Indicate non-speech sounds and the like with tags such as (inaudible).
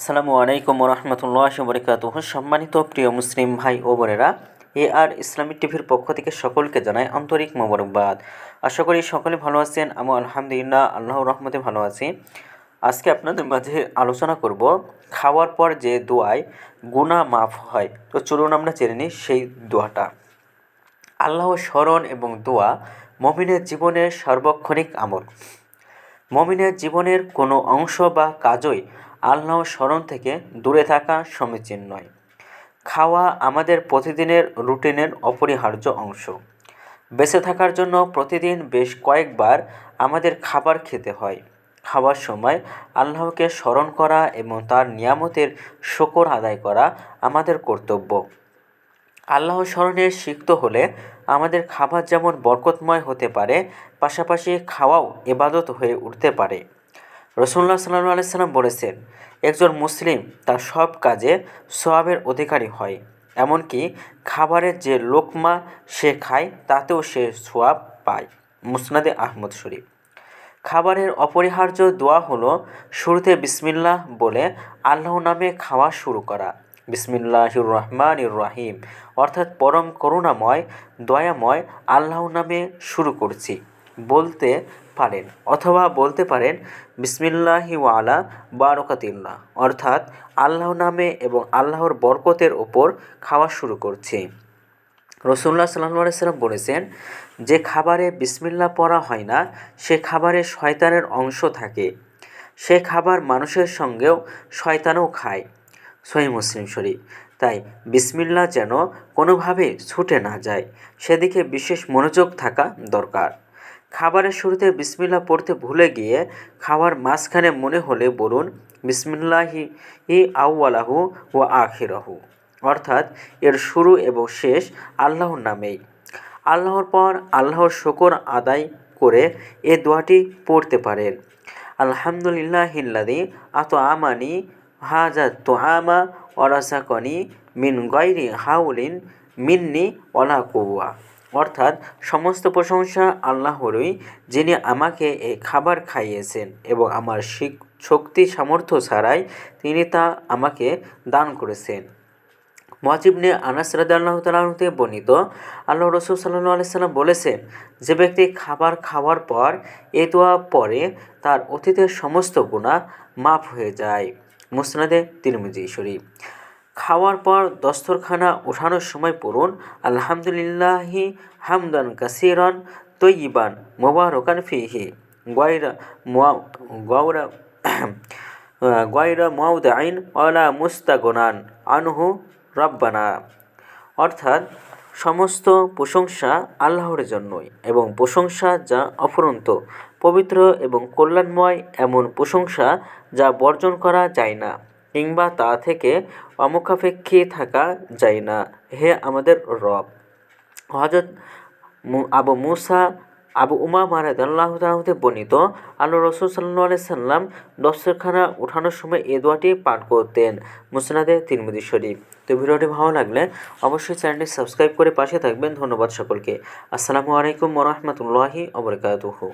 আসসালামু আলাইকুম রহমতুল্লাহ বরকাত সম্মানিত প্রিয় মুসলিম ভাই ও বোনেরা, এ আর ইসলামিক টিভির পক্ষ থেকে সকলকে জানাই আন্তরিক মোবারকবাদ। আশা করি সকলে ভালো আছেন আমি আলহামদুলিল্লাহ আল্লাহ রহমতে ভালো আছি। আজকে আপনাদের মাঝে আলোচনা করব খাওয়ার পর যে দোয়ায় গুনাহ মাফ হয়। তো চলুন আমরা জেনে নিই সেই দোয়াটা। আল্লাহ স্মরণ এবং দোয়া মমিনের জীবনের সার্বক্ষণিক আমল। মমিনের জীবনের কোনো অংশ বা কাজই আল্লাহ স্মরণ থেকে দূরে থাকা সমীচীন নয়। খাওয়া আমাদের প্রতিদিনের রুটিনের অপরিহার্য অংশ। বেঁচে থাকার জন্য প্রতিদিন বেশ কয়েকবার আমাদের খাবার খেতে হয়। খাওয়ার সময় আল্লাহকে স্মরণ করা এবং তার নিয়ামতের শকর আদায় করা আমাদের কর্তব্য। আল্লাহ স্মরণে সিক্ত হলে আমাদের খাবার যেমন বরকতময় হতে পারে, পাশাপাশি খাওয়াও এবাদত হয়ে উঠতে পারে। রসুল্লাহ সাল্লু আলাইসাল্লাম বলেছেন, একজন মুসলিম তার সব কাজে সোয়াবের অধিকারী হয়, এমনকি খাবারের যে লোকমা সে খায়, তাতেও সে সোয়াব পায়। মুসনাদে আহমদ শরীফ। খাবারের অপরিহার্য দোয়া হলো শুরুতে বিসমিল্লাহ বলে আল্লাহ নামে খাওয়া শুরু করা। বিসমিল্লাহির রহমান রাহিম, অর্থাৎ পরম করুণাময়, দয়াময় আল্লাহ নামে শুরু করছি। বলতে পারেন অথবা বলতে পারেন, বিসমিল্লাহি ওয়ালা বারকাতিল্লাহ। অর্থাৎ আল্লাহ নামে এবং আল্লাহর বরকতের ওপর খাওয়া শুরু করছি। রসুল্লাহ সাল্লাহ সাল্লাম বলেছেন, যে খাবারে বিসমিল্লা পড়া হয় না, সে খাবারে শয়তানের অংশ থাকে। সে খাবার মানুষের সঙ্গেও শয়তানও খায়। সহি মুসলিম শরীফ। তাই বিসমিল্লা যেন কোনোভাবে ছুটে না যায়, সেদিকে বিশেষ মনোযোগ থাকা দরকার। খাবারের শুরুতে বিসমিল্লা পড়তে ভুলে গিয়ে খাওয়ার মাঝখানে মনে হলে বলুন, বিসমিল্লাহি ই আউআলাহু ও আখিরাহু। অর্থাৎ এর শুরু এবং শেষ আল্লাহর নামেই। আল্লাহর পর আল্লাহর শকর আদায় করে এ দোয়াটি পড়তে পারেন। আলহামদুলিল্লাহ হিল্লাদি আত আমানি হাজা তো আমা অরাসাকনি মিন গৈরি হাউলিন মিন্নি অলা কৌয়া অর্থাৎ সমস্ত প্রশংসা আল্লাহরই, যিনি আমাকে এই খাবার খাইয়েছেন এবং আমার শক্তি সামর্থ্য ছাড়াই তিনি তা আমাকে দান করেছেন। মজিবনে আনাস আল্লাহ তালাহতে বর্ণিত, আল্লাহ রসুল সাল্লাহ আলাইসাল্লাম বলেছেন, যে ব্যক্তি খাবার খাওয়ার পর এ দোয়া পরে তার অতীতের সমস্ত গুণা মাফ হয়ে যায়। মুসনাদে তিরমিজি শরীফ। খাওয়ার পর দস্তরখানা ওঠানোর সময় পড়ুন। আলহামদুলিল্লাহি হামদান কাসিরন তৈবান মোবারকান ফিহি। গয়রা গৌরা গয়রা মাউদ (clears throat) আইন ওলা মুস্তাগনান আনহু রব্বানা। অর্থাৎ সমস্ত প্রশংসা আল্লাহর জন্যই এবং প্রশংসা যা অফুরন্ত, পবিত্র এবং কল্যাণময় এমন প্রশংসা যা বর্জন করা যায় না। কিংবা তা থেকে অমুখাপেক্ষী থাকা যায় না। হে আমাদের রব। হজরত আবু মুসা, আবু উমা মারাদ আল্লাহ বর্ণিত আল্লাহ রসুল সাল্লাহ সাল্লাম দস্তরখানা উঠানোর সময় এ দোয়াটি পাঠ করতেন মুসনাদে তিরমিদি শরীফ। তো ভিডিওটি ভালো লাগলে অবশ্যই চ্যানেলটি সাবস্ক্রাইব করে পাশে থাকবেন। ধন্যবাদ সকলকে। আসসালামু আলাইকুম রহমতুল্লাহি ওবরকাতুহু